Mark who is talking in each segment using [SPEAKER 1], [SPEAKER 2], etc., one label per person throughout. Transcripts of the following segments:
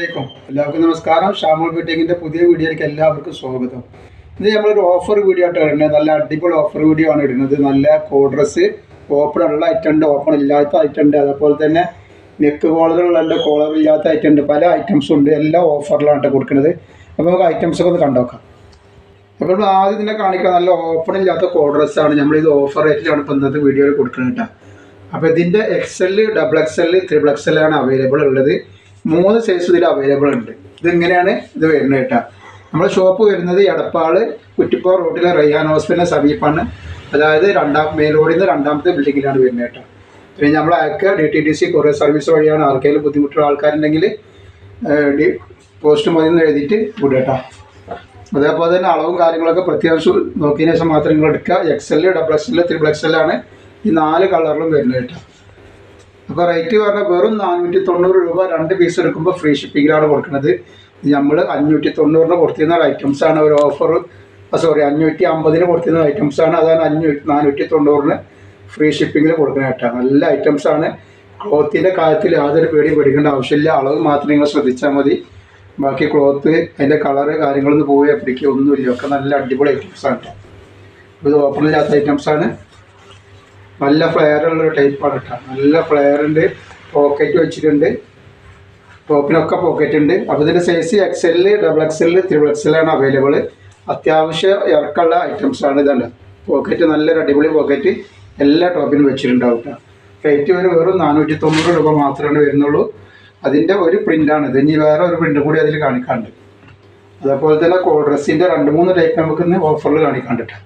[SPEAKER 1] എല്ലാവർക്കും നമസ്കാരം. ഷാമോൾ ബീറ്റിങ്ങിന്റെ പുതിയ വീഡിയോയിലേക്ക് എല്ലാവർക്കും സ്വാഗതം. ഇത് നമ്മളൊരു ഓഫർ വീഡിയോ ആയിട്ട് ഇടുന്നത്. നല്ല അടിപൊളി ഓഫർ വീഡിയോ ആണ് ഇടുന്നത്. നല്ല കോഡ്രസ് ഓപ്പൺ ഉള്ള ഐറ്റം ഉണ്ട്. ഓപ്പൺ ഇല്ലാത്ത ഐറ്റം ഉണ്ട്. അതേപോലെ തന്നെ നെക്ക് കോളറുകളുണ്ട് കോളർ ഇല്ലാത്ത ഐറ്റം ഉണ്ട്. പല ഐറ്റംസും ഉണ്ട്. എല്ലാം ഓഫറിലാണ് കൊടുക്കുന്നത്. അപ്പോൾ നമുക്ക് ഐറ്റംസ് ഒക്കെ ഒന്ന് കണ്ടോക്കാം അപ്പോൾ നമ്മൾ ആദ്യം തന്നെ കാണിക്കുക നല്ല ഓപ്പൺ ഇല്ലാത്ത കോഡ്രസ്സാണ് നമ്മളിത് ഓഫർ റേറ്റിലാണ് ഇപ്പോൾ ഇന്നത്തെ വീഡിയോയിൽ കൊടുക്കുന്നത് കേട്ടോ. അപ്പോൾ ഇതിന്റെ X L double X L triple X L ആണ് അവൈലബിൾ ഉള്ളത്. മൂന്ന് സൈസ് ഇതിൽ അവൈലബിൾ ഉണ്ട്. ഇതിങ്ങനെയാണ് ഇത് വരുന്നത് കേട്ടോ? നമ്മുടെ ഷോപ്പ് വരുന്നത് എടപ്പാൾ കുറ്റിപ്പോ റോഡിലെ റയ്യാൻ ഹോസ്പിറ്റലിന് സമീപമാണ് അതായത് രണ്ടാം മെയിൻ റോഡിൽ നിന്ന് രണ്ടാമത്തെ ബിൽഡിങ്ങിലാണ് വരുന്നത് കേട്ടോ. പിന്നെ നമ്മൾ അയക്കുക D T D C courier service വഴിയാണ് ആർക്കെങ്കിലും ബുദ്ധിമുട്ടുള്ള ആൾക്കാരുണ്ടെങ്കിൽ പോസ്റ്റ് മതി എഴുതിയിട്ട് വിടുക അതേപോലെ തന്നെ അളവും കാര്യങ്ങളൊക്കെ പ്രത്യേകം നോക്കിയതിനു ശേഷം മാത്രം നിങ്ങൾ എടുക്കുക. X L double X L triple X ഈ നാല് കളറിലും വരുന്നത് കേട്ടോ. അപ്പോൾ റേറ്റ് പറഞ്ഞാൽ വെറും നാനൂറ്റി തൊണ്ണൂറ് രൂപ രണ്ട് പീസ് എടുക്കുമ്പോൾ ഫ്രീ ഷിപ്പിങ്ങിലാണ് കൊടുക്കുന്നത്. നമ്മൾ അഞ്ഞൂറ്റി തൊണ്ണൂറിന് കൊടുത്തിരുന്ന ആണ് ഒരു ഓഫർ സോറി അഞ്ഞൂറ്റി അമ്പതിന് കൊടുത്തിരുന്ന ആണ്. അതാണ് അഞ്ഞൂറ്റി നാനൂറ്റി തൊണ്ണൂറിന് ഫ്രീ ഷിപ്പിങ്ങിൽ കൊടുക്കുന്ന കേട്ടോ. നല്ല ആണ്. ക്ലോത്തിന്റെ കാര്യത്തിൽ യാതൊരു പേടി പേടിക്കേണ്ട ആവശ്യമില്ല. അളവ് മാത്രം നിങ്ങൾ ശ്രദ്ധിച്ചാൽ മതി. ബാക്കി ക്ലോത്ത് അതിന്റെ കളറ് കാര്യങ്ങളൊന്നും പോയി പിടിക്കുക ഒന്നുമില്ല. ഒക്കെ നല്ല അടിപൊളി ഐറ്റംസ് ആണ് ഇത് ഓപ്പണില്ലാത്ത ആണ്. നല്ല ഫ്ലെയർ ഉള്ളൊരു ടൈപ്പാണ് കേട്ടോ നല്ല ഫ്ലെയർ ഉണ്ട് പോക്കറ്റ് വെച്ചിട്ടുണ്ട്. ടോപ്പിനൊക്കെ പോക്കറ്റ് ഉണ്ട് അപ്പോൾ ഇതിന്റെ size X L double X L triple X L ആണ് അവൈലബിൾ അത്യാവശ്യം ഇറക്കുള്ള ഐറ്റംസ് ആണ് ഇതാണ്. പോക്കറ്റ് നല്ലൊരു അടിപൊളി പോക്കറ്റ് എല്ലാ ടോപ്പിനും വെച്ചിട്ടുണ്ടാവും കേട്ടോ റേറ്റ് വരെ വെറും നാനൂറ്റി തൊണ്ണൂറ് രൂപ മാത്രമേ വരുന്നുള്ളൂ. അതിന്റെ ഒരു പ്രിന്റാണ് ഇത് ഇനി വേറെ ഒരു പ്രിന്റ് കൂടി അതിൽ കാണിക്കാണ്ട്. അതേപോലെ തന്നെ കോൾ ഡ്രസ്സിന്റെ രണ്ട് മൂന്ന് ടൈപ്പ് നമുക്ക് ഇന്ന് ഓഫറിൽ കാണിക്കാണ്ട് കേട്ടോ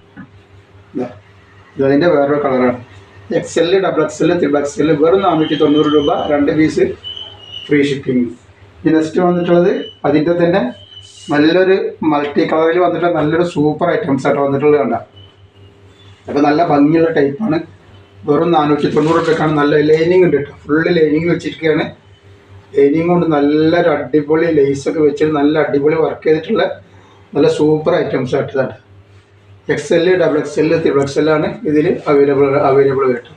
[SPEAKER 1] ഇതാ. ഇതതിന്റെ വേറൊരു കളറാണ് X L double X L triple X L വെറും നാനൂറ്റി തൊണ്ണൂറ് രൂപ രണ്ട് പീസ് ഫ്രീ ഷിപ്പിംഗ് ഇനി നെക്സ്റ്റ് വന്നിട്ടുള്ളത് അതിന്റെ തന്നെ നല്ലൊരു മൾട്ടി കളറിൽ വന്നിട്ട് നല്ലൊരു സൂപ്പർ ഐറ്റംസ് ആയിട്ട് വന്നിട്ടുള്ളത് കണ്ട. അപ്പോൾ നല്ല ഭംഗിയുള്ള ടൈപ്പാണ് വെറും നാനൂറ്റി തൊണ്ണൂറ് രൂപയ്ക്കാണ് നല്ല ലൈനിങ് ഉണ്ട് കേട്ടോ ഫുള്ള് ലൈനിങ് വെച്ചിരിക്കുകയാണ് ലൈനിങ് കൊണ്ട് നല്ലൊരു അടിപൊളി ലേസൊക്കെ വെച്ചിട്ട് നല്ല അടിപൊളി വർക്ക് ചെയ്തിട്ടുള്ള നല്ല സൂപ്പർ ഐറ്റംസ് ആയിട്ടാണ് X L double X L triple X L ആണ് ഇതിൽ അവൈലബിൾ അവൈലബിൾ കിട്ടും.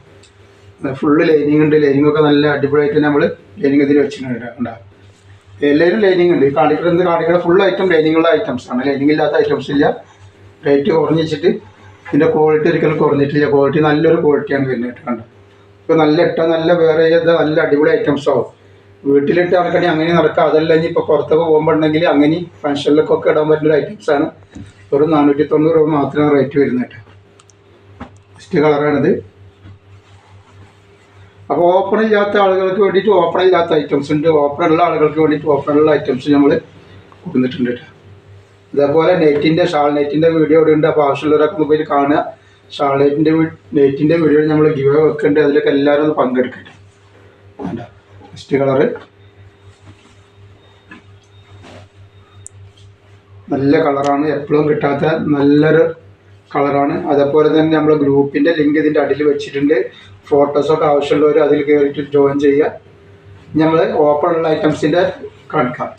[SPEAKER 1] ഫുള്ള് ലൈനിങ് ഉണ്ട്. ലൈനിങ് ഒക്കെ നല്ല അടിപൊളിയായിട്ട് നമ്മൾ ലൈനിങ് ഇതിൽ വെച്ചിട്ടുണ്ട് എല്ലാവരും ലൈനിങ് ഉണ്ട്. ഈ കാണിക്കുന്നത് കാണിക്കുന്ന ഫുൾ ഐറ്റം ലൈനിങ്ങുള്ള ഐറ്റംസ് ആണ്. ലൈനിങ് ഇല്ലാത്ത ഐറ്റംസ് ഇല്ല. റേറ്റ് കുറഞ്ഞിച്ചിട്ട് ഇതിന്റെ ക്വാളിറ്റി ഒരിക്കലും കുറഞ്ഞിട്ടില്ല. ക്വാളിറ്റി നല്ലൊരു ക്വാളിറ്റിയാണ് വരുന്നത് കണ്ടത് ഇപ്പോൾ നല്ല ഇട്ട നല്ല വേറെ ഏതാ നല്ല അടിപൊളി ഐറ്റംസ് വീട്ടിലിട്ട് നടക്കണേ അങ്ങനെ നടക്കുക അതല്ല ഇനി ഇപ്പോൾ പുറത്തൊക്കെ പോകുമ്പോൾ ഉണ്ടെങ്കിൽ അങ്ങനെ ഫംഗ്ഷനിലൊക്കെ ഇടാൻ പറ്റുന്ന ഐറ്റംസ് ആണ്. ഒരു നാനൂറ്റി തൊണ്ണൂറ് രൂപ മാത്രമാണ് റേറ്റ് വരുന്നത് കേട്ടോ. ഫസ്റ്റ് കളറാണിത് അപ്പോൾ ഓപ്പൺ ഇല്ലാത്ത ആളുകൾക്ക് വേണ്ടിയിട്ട് ഓപ്പൺ ഇല്ലാത്ത ഐറ്റംസ് ഉണ്ട്. ഓപ്പൺ ഉള്ള ആളുകൾക്ക് വേണ്ടിയിട്ട് ഓപ്പൺ ഉള്ള ഐറ്റംസ് നമ്മൾ കൊടുത്തിട്ടുണ്ട് കേട്ടോ. ഇതേപോലെ നെറ്റിന്റെ ഷാൾ നെറ്റിന്റെ വീഡിയോ ഇവിടെ ഉണ്ട്. അപ്പോൾ ആവശ്യമുള്ളവരൊക്കെ മൊബൈൽ കാണുക. ഷാൾ നെറ്റിന്റെ നെറ്റിന്റെ വീഡിയോ നമ്മൾ ഗിവ് വെക്കുന്നുണ്ട് അതിലൊക്കെ എല്ലാവരും ഒന്ന് പങ്കെടുക്കട്ടെ. ഫസ്റ്റ് കളറ് നല്ല കളറാണ്. എപ്പോഴും കിട്ടാത്ത നല്ലൊരു കളറാണ്. അതേപോലെ തന്നെ നമ്മുടെ ഗ്രൂപ്പിന്റെ ലിങ്ക് ഇതിന്റെ അടിയിൽ വെച്ചിട്ടുണ്ട്. ഫോട്ടോസൊക്കെ ആവശ്യമുള്ളവർ അതിൽ കയറിയിട്ട് ജോയിൻ ചെയ്യുക. ഞങ്ങൾ ഓപ്പൺ ഉള്ള ഐറ്റംസിന്റെ കാണിക്കാം.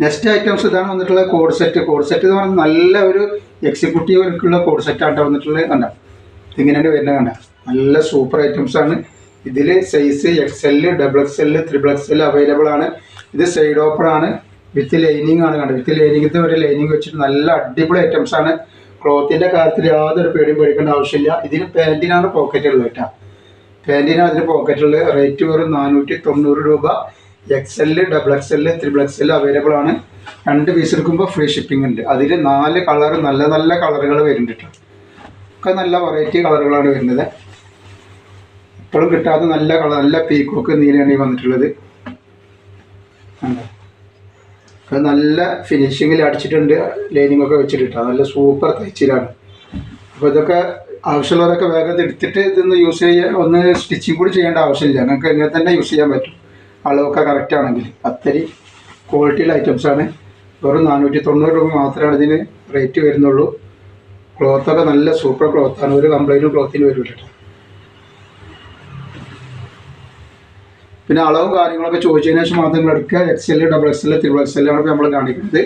[SPEAKER 1] നെക്സ്റ്റ് ഐറ്റംസ് ഇതാണ് വന്നിട്ടുള്ള കോഡ് സെറ്റ് കോഡ് സെറ്റ് എന്ന് പറഞ്ഞാൽ നല്ല ഒരു എക്സിക്യൂട്ടീവിലേക്കുള്ള കോഡ് സെറ്റാണ് വന്നിട്ടുള്ളത് കണ്ട? ഇതിങ്ങനെയാണ് വരുന്നത് കണ്ട? നല്ല സൂപ്പർ ഐറ്റംസ് ആണ്. ഇതിൽ size X L double X L triple X L available ആണ്. ഇത് സൈഡ് ഓപ്പൺ ആണ്. വിത്ത് ലൈനിങ് ആണ് കണ്ടത്. വിത്ത് ലൈനിങ്ങിന്റെ ഒരു ലൈനിങ് വെച്ചിട്ട് നല്ല അടിപൊളി ഐറ്റംസ് ആണ്. ക്ലോത്തിന്റെ കാര്യത്തിൽ യാതൊരു പേടിയും പേടിക്കേണ്ട ആവശ്യമില്ല. ഇതിന് പാന്റിനാണ് പോക്കറ്റ് ഉള്ളത് കേട്ടോ. പാന്റിനാണ് അതിന് പോക്കറ്റ് ഉള്ളത്. റേറ്റ് വെറും നാനൂറ്റി തൊണ്ണൂറ് രൂപ. X L double X L triple X L available ആണ്. രണ്ട് പീസ് എടുക്കുമ്പോൾ ഫ്രീ ഷിപ്പിംഗ് ഉണ്ട്. അതിൽ നാല് കളർ നല്ല നല്ല കളറുകൾ വരുന്നുണ്ട് ഒക്കെ നല്ല വെറൈറ്റി കളറുകളാണ് വരുന്നത്. ഇപ്പോഴും കിട്ടാത്ത നല്ല കളർ നല്ല പീക്കോക്ക് നീലയാണ് വന്നിട്ടുള്ളത്. കണ്ടോ? നല്ല ഫിനിഷിങ്ങിൽ അടിച്ചിട്ടുണ്ട് ലൈനിങ് ഒക്കെ വെച്ചിട്ട് നല്ല സൂപ്പർ തയ്ച്ചിലാണ്. അപ്പോൾ ഇതൊക്കെ ആവശ്യമുള്ളവരൊക്കെ വേഗം എടുത്തിട്ട് ഇതൊന്ന് യൂസ് ചെയ്യാൻ ഒന്ന് സ്റ്റിച്ചിങ് കൂടി ചെയ്യേണ്ട ആവശ്യമില്ല. നിങ്ങൾക്ക് ഇങ്ങനെ തന്നെ യൂസ് ചെയ്യാൻ പറ്റും. അളവൊക്കെ കറക്റ്റ് ആണെങ്കിൽ. അത്രയും ക്വാളിറ്റിയുള്ള ഐറ്റംസ് ആണ്. വെറും നാനൂറ്റി തൊണ്ണൂറ് രൂപ മാത്രമാണ് ഇതിന് റേറ്റ് വരുന്നുള്ളൂ. ക്ലോത്തൊക്കെ നല്ല സൂപ്പർ ക്ലോത്താണ് ഒരു കംപ്ലൈന്റും ക്ലോത്തിന് വരില്ല പിന്നെ അളവും കാര്യങ്ങളൊക്കെ ചോദിച്ചതിന് ശേഷം മാത്രം നിങ്ങൾ എടുക്കുക. X L double X L triple X L ആണ് നമ്മൾ കാണിക്കുന്നത്.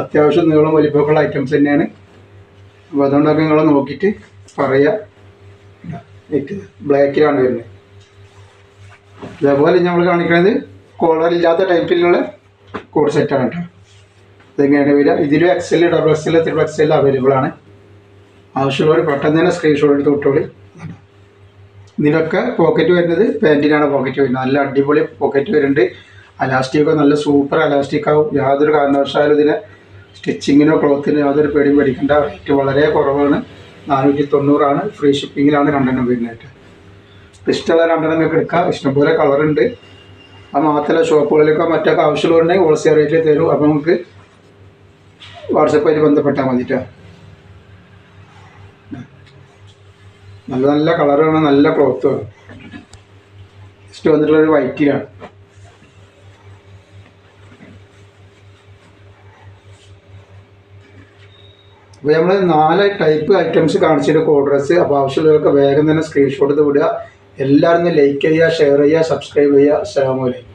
[SPEAKER 1] അത്യാവശ്യം നീളം വലിപ്പമൊക്കെയുള്ള ഐറ്റംസ് തന്നെയാണ്. അപ്പോൾ അതുകൊണ്ടൊക്കെ നിങ്ങൾ നോക്കിയിട്ട് പറയുക ബ്ലാക്കിലാണ് വരുന്നത്. അതേപോലെ നമ്മൾ കാണിക്കുന്നത് കോളർ ഇല്ലാത്ത ടൈപ്പിലുള്ള കോഡ് സെറ്റാണ് കേട്ടോ. ഇതെങ്ങനെയാണ് വരിക? ഇതിലും X XL double X XL triple X XL available ആണ്. ആവശ്യമുള്ളവർ പെട്ടെന്ന് തന്നെ സ്ക്രീൻഷോട്ട് എടുത്ത് വിട്ടോളി. ഇതിലൊക്കെ പോക്കറ്റ് വരുന്നത് പാന്റിനാണ് പോക്കറ്റ് വരുന്നത്. നല്ല അടിപൊളി പോക്കറ്റ് വരുന്നുണ്ട്. അലാസ്റ്റിക്കൊക്കെ നല്ല സൂപ്പർ അലാസ്റ്റിക് ആവും. യാതൊരു കാരണവശാലും ഇതിനെ സ്റ്റിച്ചിങ്ങിനോ ക്ലോത്തിനോ യാതൊരു പേടിയും പേടിക്കേണ്ട. റേറ്റ് വളരെ കുറവാണ്. നാനൂറ്റി തൊണ്ണൂറാണ് ഫ്രീ ഷിപ്പിങ്ങിലാണ് രണ്ടെണ്ണം വരുന്നതായിട്ട് ഇഷ്ടമുള്ള രണ്ടെണ്ണം നിങ്ങൾക്ക് എടുക്കാം. ഇഷ്ടംപോലെ കളറുണ്ട് അത് മാത്രമല്ല ഷോപ്പുകളിലൊക്കെ മറ്റൊക്കെ ആവശ്യമുള്ളതുണ്ടെങ്കിൽ ഹോൾസെയിൽ റേറ്റിൽ തരും. അപ്പോൾ നമുക്ക് വാട്സപ്പായിട്ട് ബന്ധപ്പെട്ടാൽ മതിട്ടോ നല്ല നല്ല കളറാണ് നല്ല ക്ലോത്ത് നെക്സ്റ്റ് വന്നിട്ടുള്ള ഒരു വൈറ്റിലാണ് അപ്പോൾ നമ്മൾ നാല് ടൈപ്പ് ഐറ്റംസ് കാണിച്ചിട്ട് കോഡ് ഡ്രസ്സ് അപ്പോൾ ആവശ്യമുള്ളവർക്ക് വേഗം തന്നെ സ്ക്രീൻഷോട്ട് വിടുക. എല്ലാവരും ലൈക്ക് ചെയ്യുക ഷെയർ ചെയ്യുക സബ്സ്ക്രൈബ് ചെയ്യുക. അസ്സലാമു അലൈക്കും.